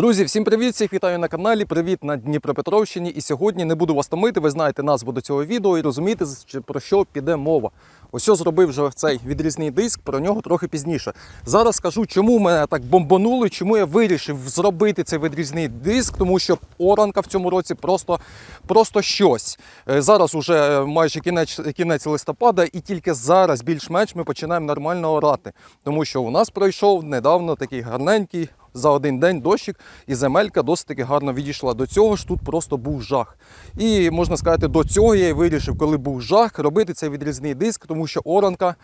Друзі, всім привіт! Всіх вітаю на каналі. Привіт на Дніпропетровщині. І сьогодні не буду вас томити. Ви знаєте назву до цього відео і розумієте, про що піде мова. Ось я зробив вже цей відрізний диск, про нього трохи пізніше. Зараз скажу, чому мене так бомбануло, і чому я вирішив зробити цей відрізний диск, тому що оранка в цьому році просто, просто щось. Е, Зараз уже майже кінець, кінець листопада, і тільки зараз більш-менш ми починаємо нормально орати. Тому що у нас пройшов недавно такий гарненький за один день дощик, і земелька досить таки гарно відійшла. До цього ж тут просто був жах. І можна сказати, до цього я і вирішив, коли був жах, робити цей відрізний диск, тому що оранка.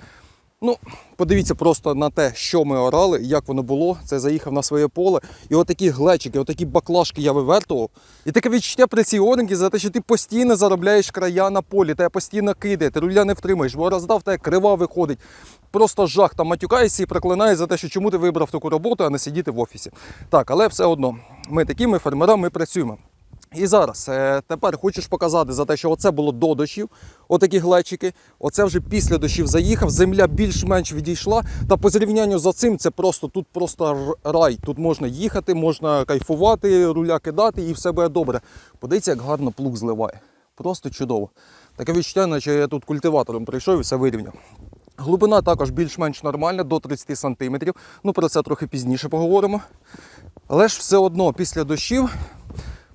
Ну, подивіться просто на те, що ми орали, як воно було. Це заїхав на своє поле. І отакі глечики, отакі баклажки я вивертував. І таке відчуття при цій оренці за те, що ти постійно заробляєш края на полі, тебе постійно кидає, ти руля не втримаєш, бо роздав тебе крива виходить. Просто жах там матюкаєшся і проклинаєш за те, що чому ти вибрав таку роботу, а не сидіти в офісі. Так, але все одно, ми такі, ми фермера, ми працюємо. І зараз е, тепер хочеш показати за те, що оце було до дощів, отакі глечики. Оце вже після дощів заїхав. Земля більш-менш відійшла. Та по зрівнянню за цим це просто тут просто рай. Тут можна їхати, можна кайфувати, руля кидати і все буде добре. Подивіться, як гарно плуг зливає. Просто чудово. Таке відчуття, наче я тут культиватором прийшов і все вирівняв. Глибина також більш-менш нормальна, до 30 см. Ну про це трохи пізніше поговоримо. Але ж все одно після дощів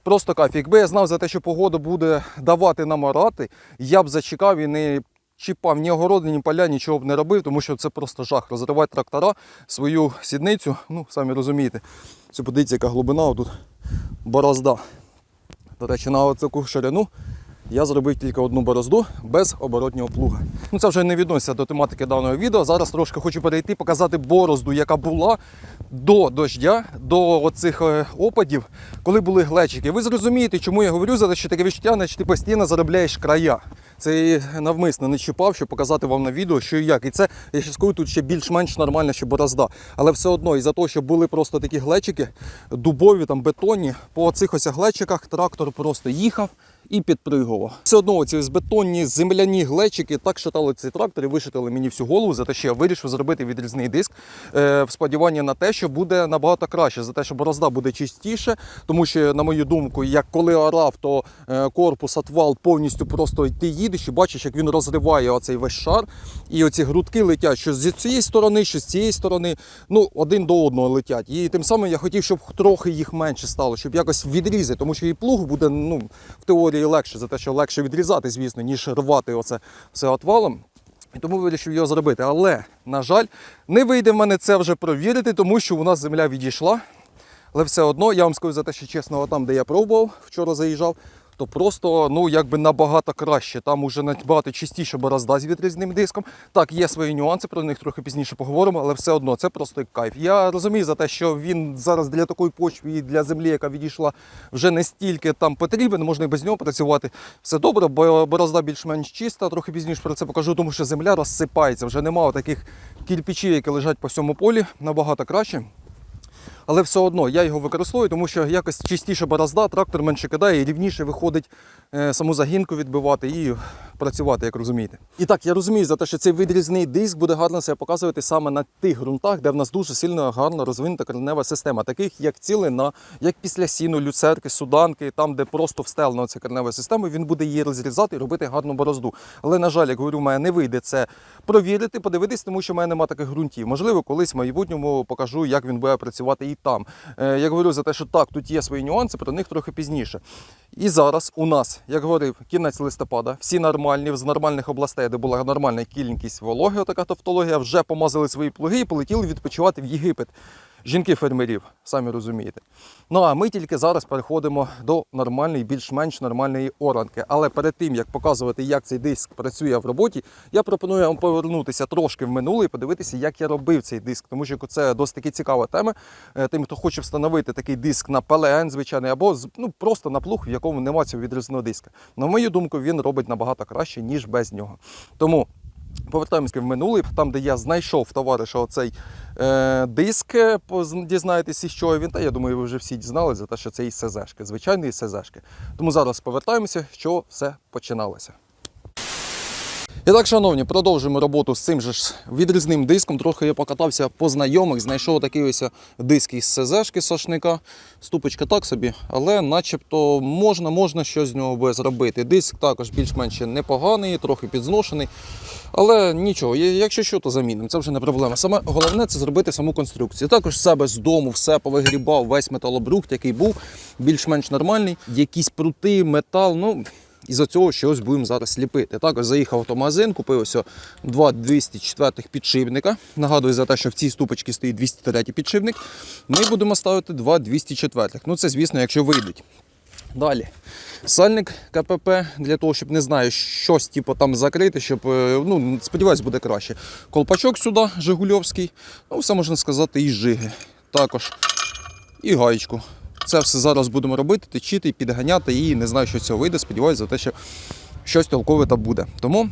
Просто кайф. Якби я знав за те, що погода буде давати нам орати, я б зачекав і не чіпав ні огороди, ні поля, нічого б не робив, тому що це просто жах. Розривати трактора, свою сідницю, ну, самі розумієте. Це подивіться, яка глибина, тут борозда. До речі, на таку ширину я зробив тільки одну борозду без оборотнього плуга. Ну це вже не відноситься до тематики даного відео. Зараз трошки хочу перейти, показати борозду, яка була до дождя, до оцих е, опадів, коли були глечики. Ви зрозумієте, чому я говорю за те, що таке відчуття, наче ти постійно заробляєш края. Це навмисно не чіпав, щоб показати вам на відео, що і як. І це я ще скажу, тут ще більш-менш нормальна ще борозда. Але все одно, із-за того, що були просто такі глечики, дубові, там бетонні, по цих ось глечиках трактор просто їхав і підпригував. Все одно ці безбетонні земляні глечики так шатали цей трактор і вишитали мені всю голову за те, що я вирішив зробити відрізний диск е, в сподіванні на те, що буде набагато краще, за те, що борозда буде чистіше, тому що, на мою думку, як коли орав, то е, корпус, отвал повністю просто ти їдеш і бачиш, як він розриває оцей весь шар, і оці грудки летять, що з цієї сторони, що з цієї сторони, ну один до одного летять. І тим самим я хотів, щоб трохи їх менше стало, щоб якось відрізати, тому що і плугу буде ну, в теорії легше, за те, що легше відрізати, звісно, ніж рвати оце все отвалом. І тому вирішив його зробити. Але, на жаль, не вийде в мене це вже провірити, тому що у нас земля відійшла. Але все одно, я вам скажу за те, що чесно, там, де я пробував, вчора заїжджав, то просто ну, якби набагато краще. Там уже набагато чистіше борозда з відрізним диском. Так, є свої нюанси, про них трохи пізніше поговоримо, але все одно це просто кайф. Я розумію за те, що він зараз для такої почви і для землі, яка відійшла, вже не стільки там потрібен, можна і без нього працювати. Все добре, бо борозда більш-менш чиста. Трохи пізніше про це покажу, тому що земля розсипається. Вже немає таких кірпічів, які лежать по всьому полі, набагато краще. Але все одно я його використовую, тому що якось чистіше борозда, трактор менше кидає і рівніше виходить е, саму загінку відбивати і працювати, як розумієте. І так, я розумію за те, що цей відрізний диск буде гарно себе показувати саме на тих ґрунтах, де в нас дуже сильно гарно розвинута коренева система, таких як цілина, як після сіну, люцерки, суданки, там, де просто встелена ця коренева система, він буде її розрізати і робити гарну борозду. Але, на жаль, як говорю, в мене не вийде це провірити, подивитись, тому що в мене немає таких ґрунтів. Можливо, колись в майбутньому покажу, як він буде працювати і там. Е, Я говорю за те, що так, тут є свої нюанси, про них трохи пізніше. І зараз у нас, як говорив, кінець листопада, всі нормальні, з нормальних областей, де була нормальна кількість вологи, така тавтологія, вже помазали свої плуги і полетіли відпочивати в Єгипет. Жінки фермерів, самі розумієте. Ну а ми тільки зараз переходимо до нормальної, більш-менш нормальної оранки. Але перед тим як показувати, як цей диск працює в роботі, я пропоную вам повернутися трошки в минуле і подивитися, як я робив цей диск. Тому що це досить таки цікава тема. Е, Тим, хто хоче встановити такий диск на ПЛН, звичайний, або ну, просто на плуг, в якому немає цього відрізного диска. На мою думку, він робить набагато краще, ніж без нього. Тому. Повертаємося в минулий, там, де я знайшов товариша оцей е, диск, е, із чого він. Та я думаю, ви вже всі дізналися за те, що це із СЗшки, звичайний із СЗшки. Тому зараз повертаємося, що все починалося. І так, шановні, продовжуємо роботу з цим же ж відрізним диском. Трохи я покатався по знайомих, знайшов такий ось диск із СЗшки Сашника. Ступочка так собі, але начебто можна, можна щось з нього буде зробити. Диск також більш-менш непоганий, трохи підзношений. Але нічого, якщо що, то замінимо. Це вже не проблема. Саме головне це зробити саму конструкцію. Також себе з дому все повигрібав, весь металобрухт, який був, більш-менш нормальний. Якісь прути, метал. Ну, і за цього щось будемо зараз ліпити. Також заїхав в автомагазин, купив ось два 204 підшипника. Нагадую за те, що в цій ступочці стоїть 203 підшипник. Ми будемо ставити два 204. Ну це, звісно, якщо вийдуть. Далі. Сальник КПП для того, щоб не знаю, щось типу, там закрити, щоб, е, ну, сподіваюсь, буде краще. Колпачок сюди, Жигульовський. Ну, все можна сказати, і жиги. Також і гаєчку. Це все зараз будемо робити, точити, підганяти і не знаю, що з цього вийде. Сподіваюся за те, що щось толкове там буде. Тому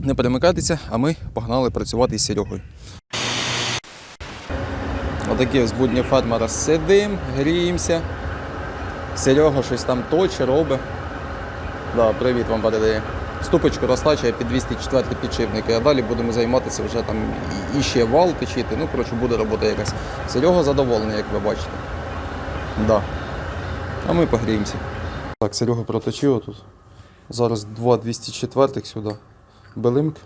не перемикайтеся, а ми погнали працювати із Серегою. Отакі ось будні фермера сидим, гріємося. Серега щось там точить, робить. Да, привіт вам передає. Ступочку розтачує під 204 підшипники, а далі будемо займатися вже там і- і вал точити. Ну, коротше, буде робота якась. Серега задоволений, як ви бачите. Да. А ми погріємося. Так, Серега проточив тут. Зараз два 204 сюди. Белимк.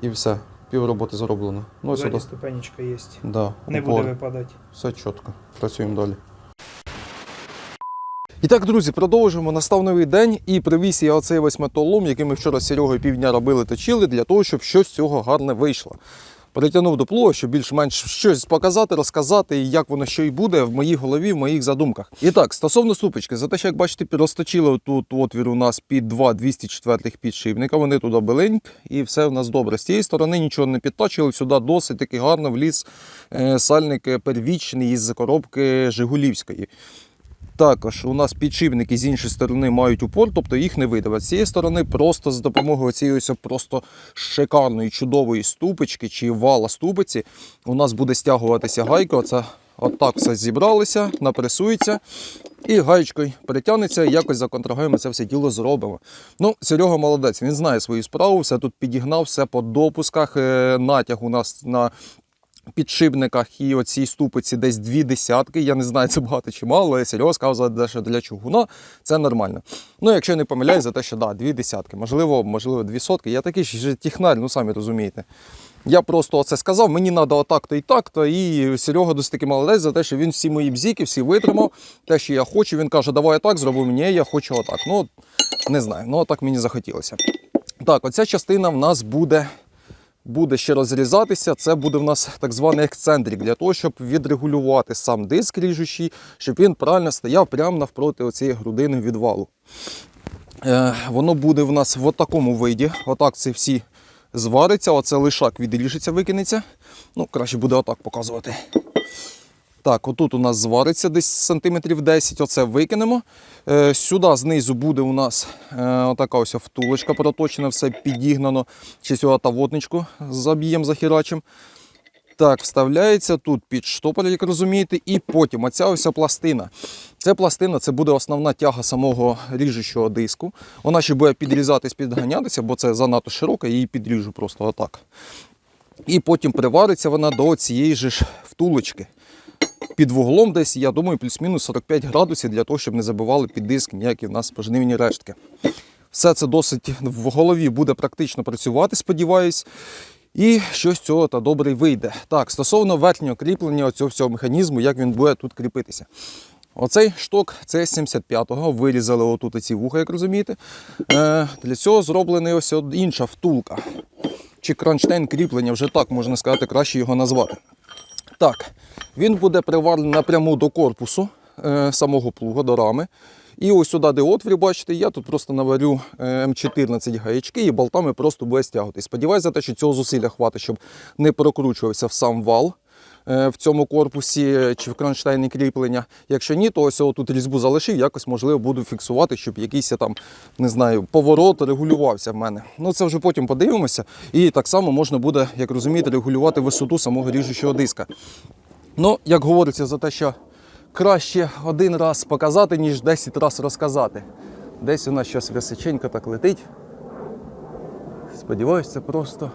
І все. Пів роботи зроблено. Ну, Сзади сюди. ступенечка есть. Да, Не упор. буде випадати. Все чітко. Працюємо далі. Так, друзі, продовжуємо. Настав новий день і привіз я оцей ось металолом, який ми вчора з Серегою півдня робили, точили, для того, щоб щось з цього гарне вийшло. Перетягнув до плуга, щоб більш-менш щось показати, розказати, і як воно що й буде в моїй голові, в моїх задумках. І так, стосовно ступочки, за те, що як бачите, розточили тут отвір у нас під два 204 підшипника, вони туди беленьк, і все в нас добре. З цієї сторони нічого не підточили, сюди досить таки гарно вліз е, сальник первічний із коробки Жигулівської. Також у нас підшипники з іншої сторони мають упор, тобто їх не видавати. З цієї сторони просто за допомогою цієї просто шикарної, чудової ступочки чи вала ступиці у нас буде стягуватися гайка. Оце отак все зібралися, напресується і гаєчкою перетягнеться, якось за контрагами це все діло зробимо. Ну, Серега молодець, він знає свою справу, все тут підігнав, все по допусках. Е, Натяг у нас на підшипниках і оцій ступиці десь дві десятки. Я не знаю, це багато чи мало, але Серега сказав, що для чугуна це нормально. Ну, якщо не помиляюсь, за те, що да, дві десятки, можливо, можливо, дві сотки. Я такий ж технарь, ну самі розумієте. Я просто оце сказав, мені треба отак-то і так-то. І Серега досить таки молодець за те, що він всі мої бзіки, всі витримав. Те, що я хочу, він каже, давай так зроблю, ні, я хочу отак. Ну, не знаю, ну отак мені захотілося. Так, оця частина в нас буде буде ще розрізатися. Це буде в нас так званий ексцентрик для того, щоб відрегулювати сам диск ріжучий, щоб він правильно стояв прямо навпроти оцієї грудини відвалу. Е, воно буде в нас в такому виді. Отак це всі звариться, оце лишак відріжеться, викинеться. Ну, краще буде отак показувати. Так, отут у нас звариться десь сантиметрів 10, оце викинемо. Е, сюди знизу буде у нас е, отака ось втулочка проточена, все підігнано. Чи сюди та водничку заб'ємо, захерачим. Так, вставляється тут під штопор, як розумієте, і потім оця ось пластина. Ця пластина це буде основна тяга самого ріжучого диску. Вона ще буде підрізатись, підганятися, бо це занадто широка, її підріжу просто отак. І потім привариться вона до цієї ж втулочки під вуглом десь, я думаю, плюс-мінус 45 градусів для того, щоб не забивали під диск ніякі в нас пожнивні рештки. Все це досить в голові буде практично працювати, сподіваюсь. І щось цього та добре вийде. Так, стосовно верхнього кріплення цього всього механізму, як він буде тут кріпитися. Оцей шток це 75-го, вирізали отут ці вуха, як розумієте. Е, для цього зроблений ось інша втулка. Чи кронштейн кріплення, вже так можна сказати, краще його назвати. Так, він буде приварений напряму до корпусу е, самого плуга, до рами. І ось сюди, де отвір, бачите, я тут просто наварю е, М14 гаячки і болтами просто буде стягувати. Сподіваюся, те, що цього зусилля хватить, щоб не прокручувався в сам вал в цьому корпусі е, чи в кронштейні кріплення. Якщо ні, то ось тут різьбу залишив, якось можливо буду фіксувати, щоб якийсь там, не знаю, поворот регулювався в мене. Ну це вже потім подивимося. І так само можна буде, як розумієте, регулювати висоту самого ріжучого диска. Ну, як говориться, за те, що краще один раз показати, ніж 10 разів розказати. Десь у нас щось височенько так летить. Сподіваюсь, це просто.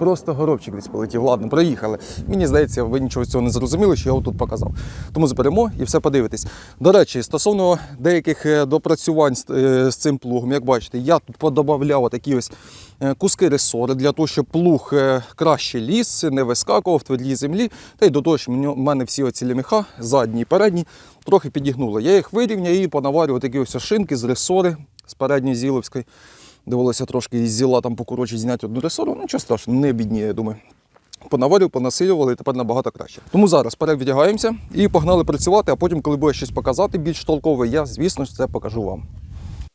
Просто горобчик десь полетів. Ладно, проїхали. Мені здається, ви нічого з цього не зрозуміли, що я отут показав. Тому зберемо і все подивитесь. До речі, стосовно деяких е, допрацювань з, е, цим плугом, як бачите, я тут подобавляв такі ось е, куски ресори для того, щоб плуг краще ліз, не вискакував в твердій землі. Та й до того, що в мене всі оці леміха, задні і передні, трохи підігнули. Я їх вирівняв і понаварював такі ось шинки з ресори з передньої зіловської. Довелося трошки із зіла там покоротше зняти одну ресору. Ну, нічого страшного, не бідніє, я думаю. Понаварив, понасилювали і тепер набагато краще. Тому зараз перевдягаємося і погнали працювати, а потім, коли буде щось показати більш толкове, я, звісно ж, це покажу вам.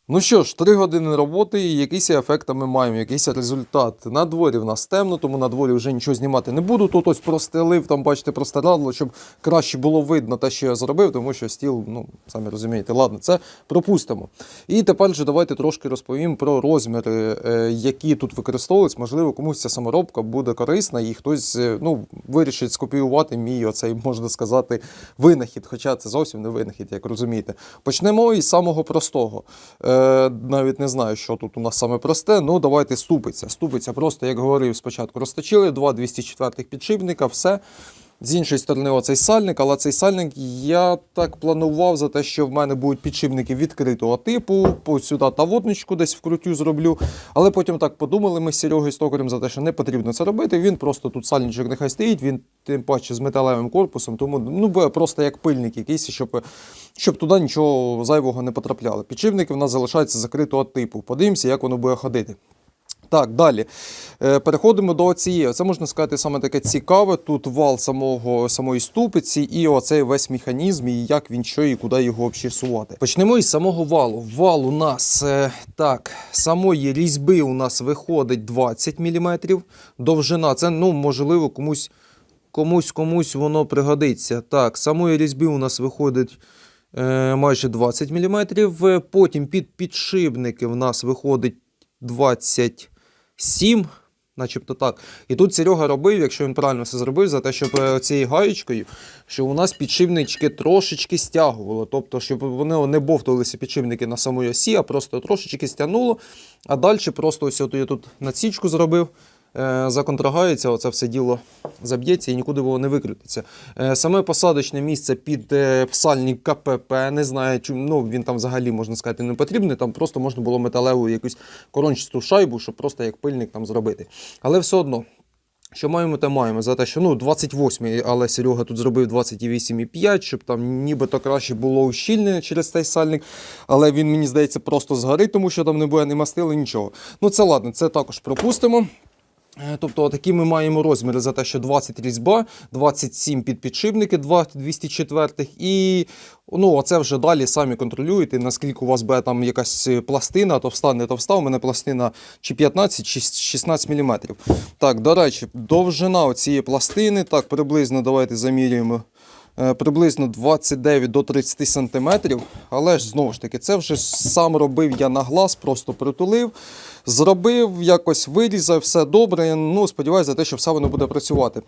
Ну що ж, три години роботи і якийсь ефект ми маємо, якийсь результат. На дворі в нас темно, тому на дворі вже нічого знімати не буду. Тут ось простелив, там, бачите, простирадло, щоб краще було видно те, що я зробив, тому що стіл, ну, самі розумієте, ладно, це пропустимо. І тепер же давайте трошки розповім про розміри, е, які тут використовуються. Можливо, комусь ця саморобка буде корисна, і хтось е, ну, вирішить скопіювати мій оцей, можна сказати, винахід. Хоча це зовсім не винахід, як розумієте. Почнемо із самого простого. Е, навіть не знаю, що тут у нас саме просте. Ну, давайте ступиться. Ступиться просто, як говорив спочатку, розточили, два 204 підшипника, все. З іншої сторони, оцей сальник, але цей сальник я так планував за те, що в мене будуть підшипники відкритого типу, сюди та водничку десь вкрутю зроблю. Але потім так подумали ми з Серегою Стокарем за те, що не потрібно це робити. Він просто тут сальничок нехай стоїть, він тим паче з металевим корпусом, тому ну, буде просто як пильник якийсь, щоб, щоб туди нічого зайвого не потрапляло. Підшипники в нас залишаються закритого типу. Подивимося, як воно буде ходити. Так, далі. Е, Переходимо до цієї. Це можна сказати саме таке цікаве. Тут вал самого, самої ступиці і оцей весь механізм, і як він що і куди його обчісувати. Почнемо із самого валу. Вал у нас е, так, самої різьби у нас виходить 20 мм. Довжина. Це, ну, можливо, комусь комусь комусь воно пригодиться. Так, самої різьби у нас виходить е, майже 20 мм. Потім під підшипники в нас виходить 27, начебто так. І тут Серега робив, якщо він правильно все зробив, за те, щоб е, цією гаєчкою, щоб у нас підшипнички трошечки стягувало. Тобто, щоб вони не бовталися підшипники на самої осі, а просто трошечки стягнуло. А далі просто ось я тут надсічку зробив. Е, Законтрагається, оце все діло заб'ється і нікуди воно не викрутиться. Е, Саме посадочне місце під е, псальник КПП, не знаю, чому ну, він там взагалі, можна сказати, не потрібний. Там просто можна було металеву якусь корончасту шайбу, щоб просто як пильник там зробити. Але все одно. Що маємо, те маємо. За те, що ну, 28, але Серега тут зробив 28,5, щоб там нібито краще було ущільнене через цей сальник. Але він, мені здається, просто згорить, тому що там не буде ні мастили, нічого. Ну це ладно, це також пропустимо. Е, Тобто такі ми маємо розміри за те, що 20 різьба, 27 під підшипники 2 204 і ну, оце вже далі самі контролюєте, наскільки у вас буде там якась пластина, товста, не товста. У мене пластина чи 15, чи 16 мм. Так, до речі, довжина цієї пластини, так, приблизно давайте замірюємо. Е, Приблизно 29 до 30 сантиметрів, але ж знову ж таки, це вже сам робив я на глаз, просто притулив, зробив, якось вирізав, все добре. Ну, сподіваюся, за те, що все воно буде працювати.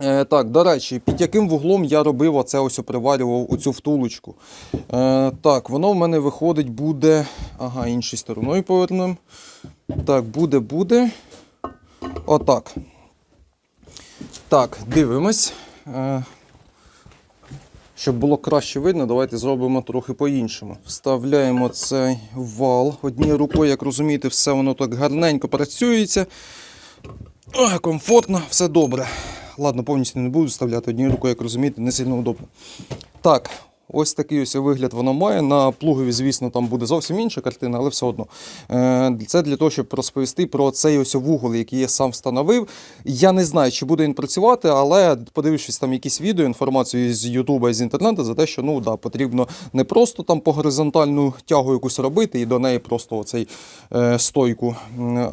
Е, так, до речі, під яким вуглом я робив оце ось приварював у цю втулочку. Е, так, воно в мене виходить буде. Ага, іншою стороною повернемо. Так, буде, буде. Отак. Так, дивимось. Е, щоб було краще видно, давайте зробимо трохи по-іншому. Вставляємо цей вал однією рукою, як розумієте, все воно так гарненько працюється. Ой, комфортно, все добре. Ладно, повністю не буду вставляти однією рукою, як розумієте, не сильно удобно. Так, ось такий ось вигляд воно має. На плугові, звісно, там буде зовсім інша картина, але все одно. Е, Це для того, щоб розповісти про цей ось вугол, який я сам встановив. Я не знаю, чи буде він працювати, але подивившись там якісь відео, інформацію з Ютуба з інтернету, за те, що ну да, потрібно не просто там по горизонтальну тягу якусь робити і до неї просто оцей е, стойку,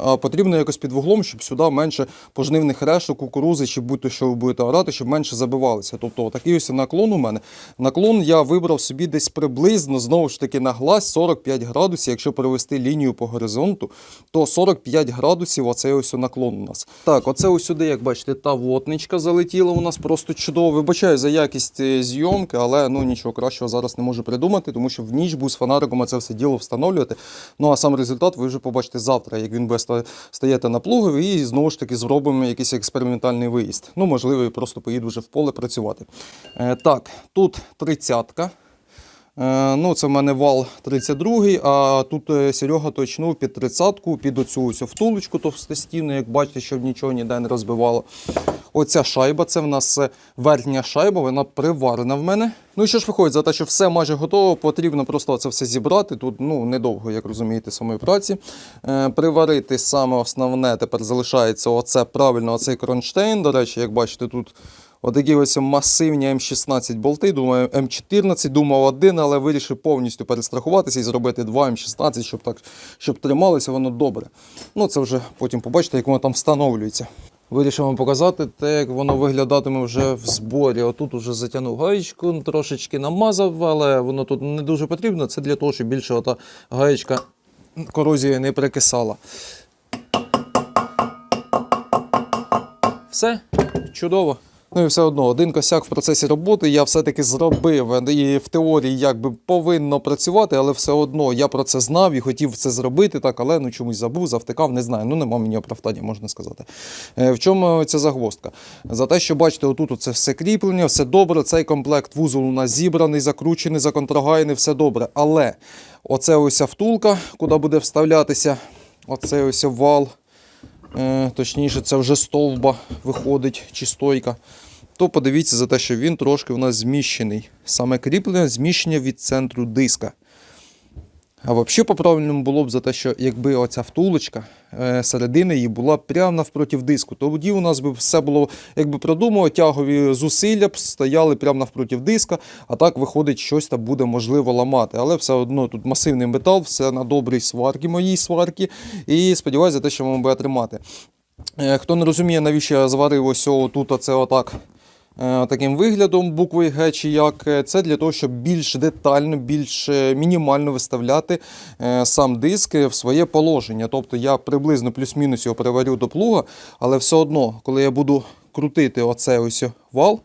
а потрібно якось під вуглом, щоб сюди менше пожнивних решок, кукурузи, чи будь-то що ви будете орати, щоб менше забивалися. Тобто такий ось наклон у мене. Наклон я вибрав собі десь приблизно, знову ж таки, на глаз 45 градусів. Якщо провести лінію по горизонту, то 45 градусів оцей ось наклон у нас. Так, оце ось сюди, як бачите, та вотничка залетіла у нас просто чудово. Вибачаю за якість е, зйомки, але ну нічого кращого зараз не можу придумати, тому що в ніч був з фонариком це все діло встановлювати. Ну а сам результат ви вже побачите завтра, як він буде стояти на плугові, і знову ж таки зробимо якийсь експериментальний виїзд. Ну, можливо, я просто поїду вже в поле працювати. Е, Так, тут 30 дев'ятка. Е, ну, Це в мене вал 32-й, а тут е, Серега точнув під 30-ку, під оцю ось втулочку товстостійну, як бачите, щоб нічого ніде не розбивало. Оця шайба, це в нас е, верхня шайба, вона приварена в мене. Ну і що ж виходить, за те, що все майже готово, потрібно просто це все зібрати. Тут ну, недовго, як розумієте, самої праці. Е, Приварити саме основне тепер залишається оце правильно, оцей кронштейн. До речі, як бачите, тут Отакі ось масивні М16 болти, думаю, М14, думав один, але вирішив повністю перестрахуватися і зробити два М16, щоб так, щоб трималося воно добре. Ну, це вже потім побачите, як воно там встановлюється. Вирішив вам показати те, як воно виглядатиме вже в зборі. Отут уже затягнув гаєчку, трошечки намазав, але воно тут не дуже потрібно. Це для того, щоб більше ота гаєчка корозією не прикисала. Все, чудово. Ну і все одно, один косяк в процесі роботи я все-таки зробив. І в теорії якби повинно працювати, але все одно я про це знав і хотів це зробити, так, але ну чомусь забув, завтикав, не знаю. Ну нема мені оправдання, можна сказати. Е, В чому ця загвоздка? За те, що бачите, отут це все кріплення, все добре. Цей комплект вузол у нас зібраний, закручений, законтрагайний, все добре. Але оце ось втулка, куди буде вставлятися, оцей ось вал. Е, точніше, це вже стовба виходить чи стойка. То подивіться за те, що він трошки у нас зміщений. Саме кріплення зміщення від центру диска. А взагалі по-правильному було б за те, що якби оця втулочка е, середини її була прямо навпроти диску, тоді у нас би все було якби продумано, тягові зусилля б стояли прямо навпроти диска, а так виходить, щось там буде можливо ламати. Але все одно тут масивний метал, все на добрій сварці, моїй сварці, і сподіваюся, те, що воно буде тримати. Е, Хто не розуміє, навіщо я зварив ось тут оце отак таким виглядом букви Г чи як, е, це для того, щоб більш детально, більш е, мінімально виставляти е, сам диск в своє положення. Тобто я приблизно плюс-мінус його переварю до плуга, але все одно, коли я буду крутити оцей ось вал,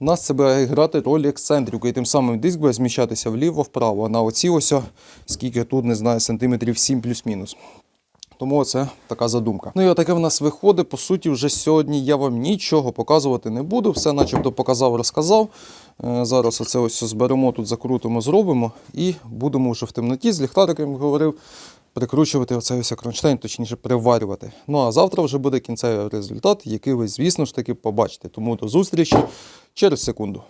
у нас це буде грати роль ексцентрику, і тим самим диск буде зміщатися вліво-вправо. На оці ось, скільки тут, не знаю, сантиметрів 7 плюс-мінус. Тому це така задумка. Ну і отаке в нас виходить. По суті, вже сьогодні я вам нічого показувати не буду. Все начебто показав, розказав. Е, Зараз оце ось зберемо, тут закрутимо, зробимо і будемо вже в темноті з ліхтариком, говорив, прикручувати оцей ось кронштейн, точніше приварювати. Ну а завтра вже буде кінцевий результат, який ви, звісно ж таки, побачите. Тому до зустрічі через секунду.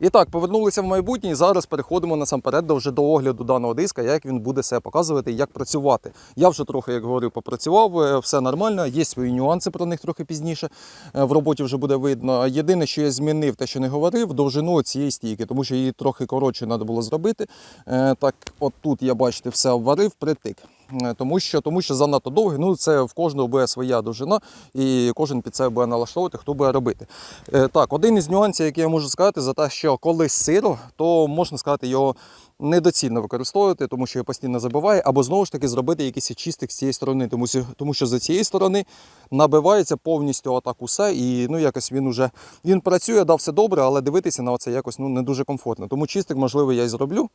І так, повернулися в майбутнє і зараз переходимо насамперед вже до огляду даного диска, як він буде себе показувати як працювати. Я вже трохи, як говорив, попрацював, е, все нормально, є свої нюанси про них трохи пізніше. е, В роботі вже буде видно. Єдине, що я змінив, те, що не говорив, довжину цієї стійки, тому що її трохи коротше треба було зробити. Е, Так, от тут я бачите, все обварив, притик. Е, Тому що, тому що занадто довгий, ну це в кожного буде своя довжина, і кожен під себе буде налаштовувати, хто буде робити. Е, Так, один із нюансів, який я можу сказати, за те, що коли сиро, то можна сказати, його недоцільно використовувати, тому що його постійно забиває, або знову ж таки зробити якийсь чистик з цієї сторони, тому, що- тому що за цієї сторони набивається повністю отак усе, і ну якось він уже він працює, дав все добре, але дивитися на це якось ну не дуже комфортно. Тому чистик, можливо, я і зроблю.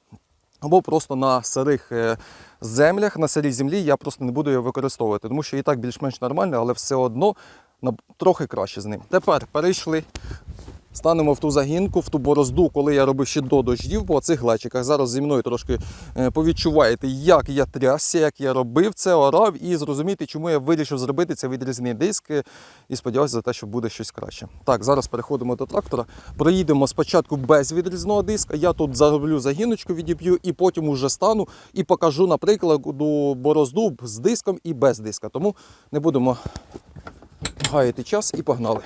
Або просто на сирих е, землях, на сирій землі я просто не буду його використовувати, тому що і так більш-менш нормально, але все одно трохи краще з ним. Тепер перейшли. Станемо в ту загінку, в ту борозду, коли я робив ще до дождів по цих глечиках. Зараз зі мною трошки е, повідчуваєте, як я трясся, як я робив це, орав, і зрозуміти, чому я вирішив зробити це відрізний диск. е, І сподіваюся за те, що буде щось краще. Так, зараз переходимо до трактора. Проїдемо спочатку без відрізного диска. Я тут зароблю загіночку, відіб'ю, і потім уже стану і покажу, наприклад, борозду з диском і без диска. Тому не будемо гаяти час і погнали.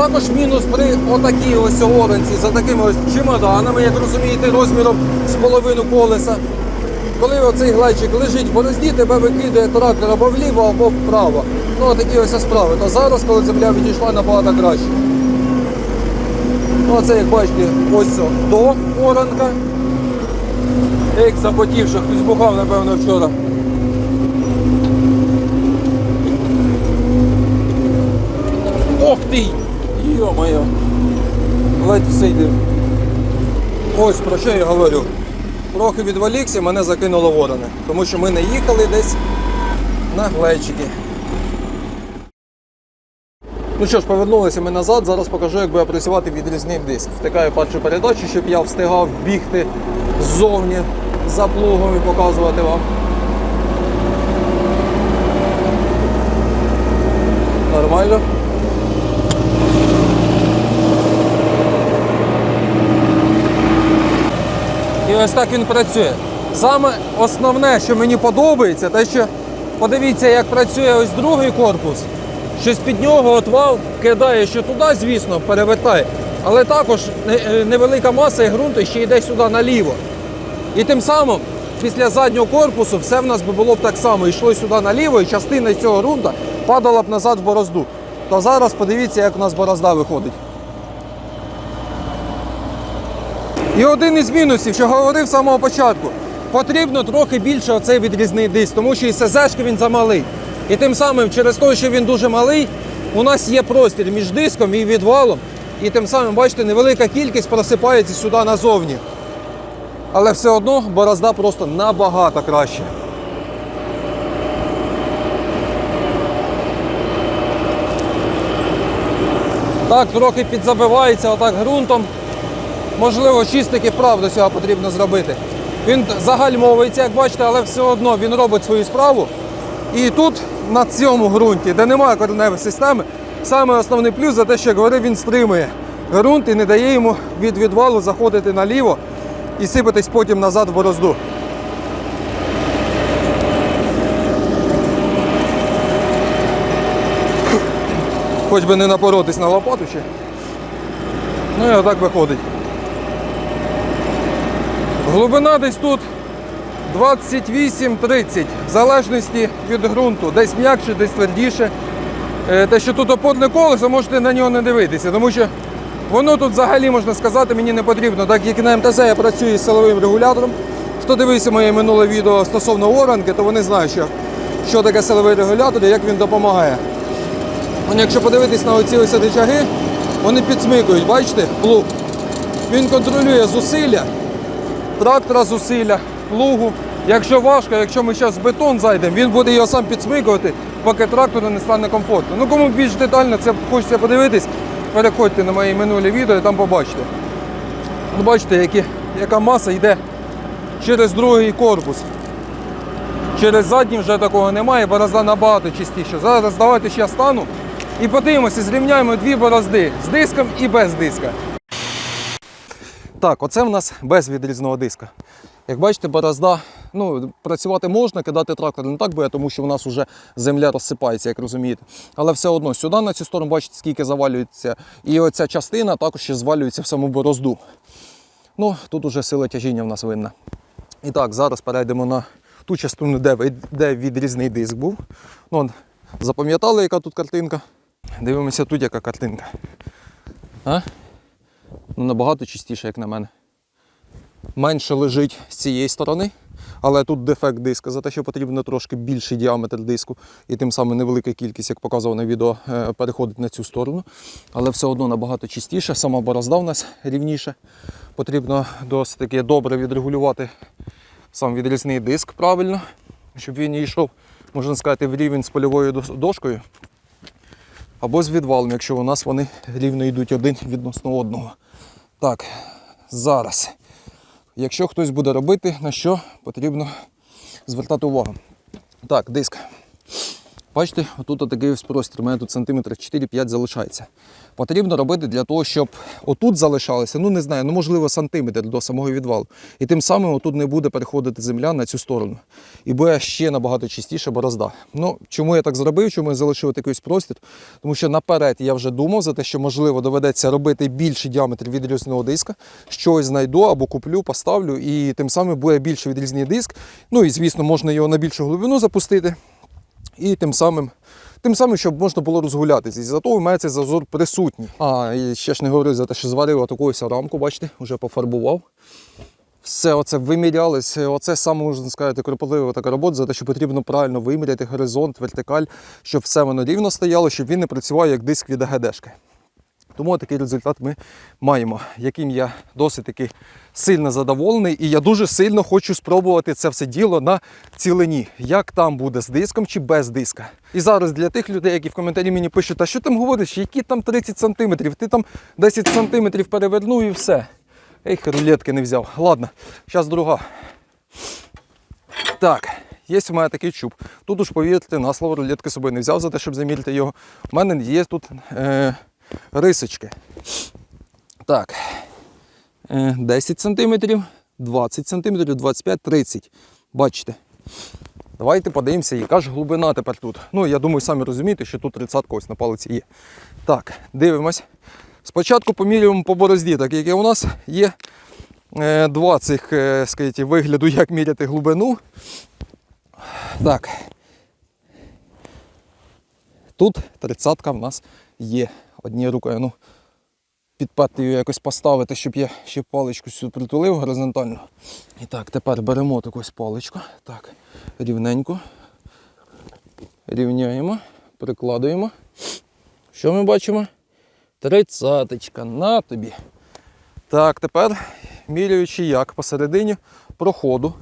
Також мінус при отакій ось оранці за такими ось чемоданами, як розумієте, розміром з половину колеса. Коли оцей глечик лежить в борозді, тебе викидає трактор або вліво, або вправо. Ну, такі ось справи. То зараз, коли земля відійшла набагато краще. Ну, це, як бачите, ось до оранка. Як запотівши, хтось бухав, напевно, вчора. Ледь всидів. Ось про що я говорю. Трохи відволікся, мене закинуло ворони. Тому що ми не їхали десь на глечики. Ну що ж, повернулися ми назад. Зараз покажу, як буде працювати відрізний диск. Втикаю першу передачу, щоб я встигав бігти ззовні за плугом і показувати вам. Нормально. Ось так він працює. Саме основне, що мені подобається, те, що подивіться, як працює ось другий корпус. Щось під нього отвал кидає, що туди, звісно, перевертає. Але також е, невелика маса і ґрунту ще йде сюди наліво. І тим самим, після заднього корпусу, все в нас би було б так само. Йшло сюди наліво, і частина цього ґрунта падала б назад в борозду. То зараз подивіться, як у нас борозда виходить. І один із мінусів, що говорив з самого початку, потрібно трохи більше оцей відрізний диск, тому що і СЗшки він замалий. І тим самим, через те, що він дуже малий, у нас є простір між диском і відвалом. І тим самим, бачите, невелика кількість просипається сюди назовні. Але все одно борозда просто набагато краще. Так, трохи підзабивається отак ґрунтом. Можливо, чистики вправду цього потрібно зробити. Він загальмовується, як бачите, але все одно він робить свою справу. І тут, на цьому ґрунті, де немає кореневої системи, саме основний плюс за те, що як говорив, він стримує ґрунт і не дає йому від відвалу заходити наліво і сипатись потім назад в борозду. Хоч би не напоротись на лопату ще. Ну і отак виходить. Глибина десь тут 28-30, в залежності від ґрунту. Десь м'якше, десь твердіше. Е, Те, що тут опорне колесо, можете на нього не дивитися, тому що воно тут взагалі, можна сказати, мені не потрібно. Так як на МТЗ я працюю з силовим регулятором. Хто дивився моє минуле відео стосовно оранки, то вони знають, що, що таке силовий регулятор і як він допомагає. Вон, якщо подивитись на оці ось рычаги, вони підсмикують, бачите, плуг. Він контролює зусилля, трактора зусилля, плугу. Якщо важко, якщо ми зараз бетон зайдемо, він буде його сам підсмикувати, поки трактору не стане комфортно. Ну кому більш детально це хочеться подивитись, переходьте на мої минулі відео і там побачите. Бачите, які, яка маса йде через другий корпус. Через задній вже такого немає, борозда набагато чистіше. Зараз давайте ще стану і подивимося, зрівняємо дві борозди з диском і без диска. Так, оце в нас без відрізного диска. Як бачите, борозда, ну, працювати можна, кидати трактор не так буде, тому що в нас вже земля розсипається, як розумієте. Але все одно сюди на цю сторону, бачите, скільки завалюється. І оця частина також ще звалюється в саму борозду. Ну, тут уже сила тяжіння в нас винна. І так, зараз перейдемо на ту частину, де, де відрізний диск був. Ну, запам'ятали, яка тут картинка? Дивимося тут, яка картинка. А? Ну, набагато чистіше, як на мене. Менше лежить з цієї сторони, але тут дефект диска за те, що потрібно трошки більший діаметр диску, і тим самим невелика кількість, як показував на відео, е, переходить на цю сторону. Але все одно набагато чистіше, сама борозда в нас рівніше. Потрібно досить добре відрегулювати сам відрізний диск правильно, щоб він йшов, можна сказати, в рівень з польовою дошкою. Або з відвалом, якщо у нас вони рівно йдуть один відносно одного. Так, зараз. Якщо хтось буде робити, на що потрібно звертати увагу. Так, диск. Бачите, отут такий ось простір, у мене тут сантиметр 4-5 залишається. Потрібно робити для того, щоб отут залишалося, ну не знаю, ну можливо сантиметр до самого відвалу. І тим самим отут не буде переходити земля на цю сторону. І буде ще набагато чистіше борозда. Ну, чому я так зробив, чому я залишив такий простір? Тому що наперед я вже думав за те, що можливо доведеться робити більший діаметр відрізного диска. Щось знайду або куплю, поставлю, і тим самим буде більший відрізний диск. Ну і звісно, можна його на більшу глибину запустити. І тим самим, тим самим, щоб можна було розгулятися. І зато мене цей зазор присутній. А, і ще ж не говорю за те, що зварив таку рамку, бачите, вже пофарбував. Все оце вимірялось. Оце саме можна сказати кропотлива така робота, за те, що потрібно правильно виміряти горизонт, вертикаль, щоб все воно рівно стояло, щоб він не працював як диск від АГДшки. Тому такий результат ми маємо, яким я досить таки сильно задоволений. І я дуже сильно хочу спробувати це все діло на цілині. Як там буде з диском чи без диска. І зараз для тих людей, які в коментарі мені пишуть, а що там говориш, які там 30 сантиметрів, ти там 10 сантиметрів перевернув і все. Ех, рулетки не взяв. Ладно, зараз друга. Так, є у мене такий чуб. Тут уж повірте, на слово рулетки собою не взяв за те, щоб заміряти його. У мене є тут е, рисочки. Так. Е, 10 см, 20 см, 25, 30. Бачите. Давайте подивимося, яка ж глибина тепер тут. Ну, я думаю, самі розумієте, що тут 30 ось на палиці є. Так, дивимось. Спочатку помірюємо по борозді, так як у нас є е, два цих е, скажіть, вигляду, як міряти глибину. Так. Тут 30 в нас є. Однією рукою. Ну, підпати її якось поставити, щоб я ще паличку сюди притулив горизонтально. І так, тепер беремо таку паличку. Так, рівненько. Рівняємо, прикладуємо. Що ми бачимо? Тридцяточка на тобі. Так, тепер міряючи як посередині проходу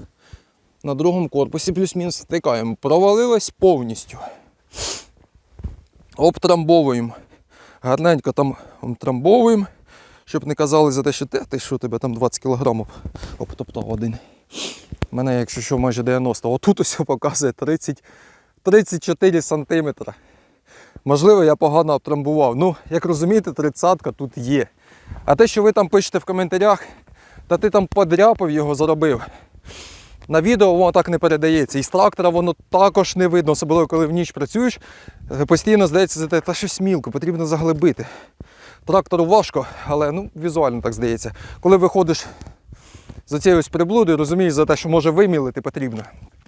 на другому корпусі плюс-мінус втикаємо. Провалилась повністю. Обтрамбовуємо. Гарненько там обтрамбовуємо, щоб не казали за те, що ти, ти що тебе там 20 кг обтоптав один. У мене, якщо що, майже 90. Отут ось показує 30, 34 сантиметра. Можливо, я погано обтрамбував. Ну, як розумієте, 30 тут є. А те, що ви там пишете в коментарях, та ти там подряпав його, заробив. На відео воно так не передається. І з трактора воно також не видно, особливо коли в ніч працюєш, е, постійно здається, те, та щось мілко, потрібно заглибити. Трактору важко, але ну, візуально так здається. Коли виходиш за цією приблудою, розумієш за те, що може вимілити потрібно.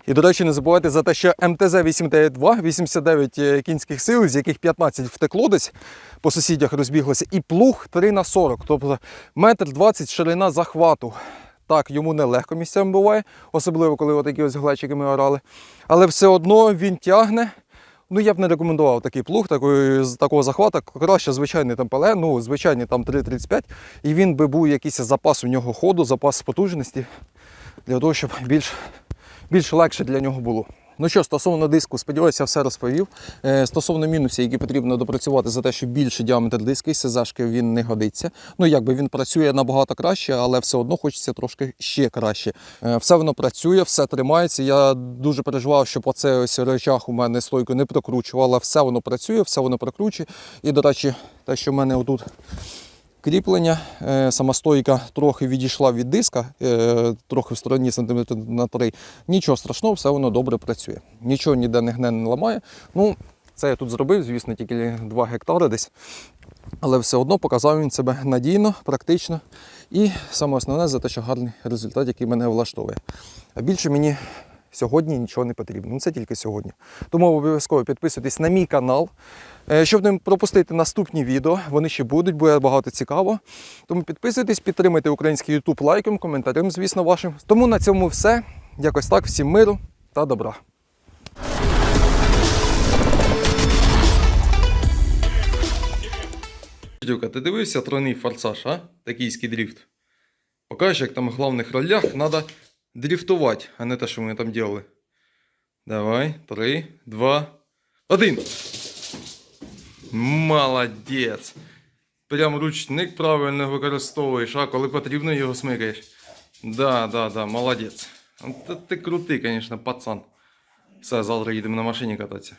І, до речі, не забувайте за те, що МТЗ-892, 89 е, кінських сил, з яких 15 втекло десь по сусідях розбіглося, і плуг 3 на 40, тобто метр 20 ширина захвату. Так, йому нелегко місцями буває, особливо коли отакі ось глечики ми орали. Але все одно він тягне. Ну, я б не рекомендував такий плуг, такої, такого захвата. Краще звичайний там пале, ну, звичайний там 3,35. І він би був якийсь запас у нього ходу, запас потужності для того, щоб більш, більш легше для нього було. Ну що, стосовно диску, сподіваюся, все розповів. Е, Стосовно мінусів, які потрібно допрацювати за те, що більше діаметр диска, і СЗшки він не годиться. Ну якби він працює набагато краще, але все одно хочеться трошки ще краще. Е, Все воно працює, все тримається. Я дуже переживав, щоб оце ось речах у мене стойку не прокручувала. Все воно працює, все воно прокручує. І, до речі, те, що в мене отут кріплення. Е, Сама стойка трохи відійшла від диска, е, трохи в стороні сантиметр на 3. Нічого страшного, все воно добре працює. Нічого ніде не гне, не ламає. Ну, це я тут зробив, звісно, тільки 2 гектари десь. Але все одно показав він себе надійно, практично. І саме основне за те, що гарний результат, який мене влаштовує. А більше мені сьогодні нічого не потрібно. Ну це тільки сьогодні. Тому обов'язково підписуйтесь на мій канал, е, щоб не пропустити наступні відео. Вони ще будуть, буде багато цікаво. Тому підписуйтесь, підтримуйте український YouTube лайком, коментарем, звісно, вашим. Тому на цьому все. Якось так, всім миру та добра. Дюка, ти дивився тройний форсаж, а? Токійський дріфт. Покажеш, як там в головних ролях треба дрифтувати, а не те, що ми там делали. Давай, три, два, один. Молодець. Прям ручник правильно використовуєш, а коли потрібно його смикаєш. Да, да, да, молодець. Ти крутий, звісно, пацан. Все, завтра їдемо на машині кататися.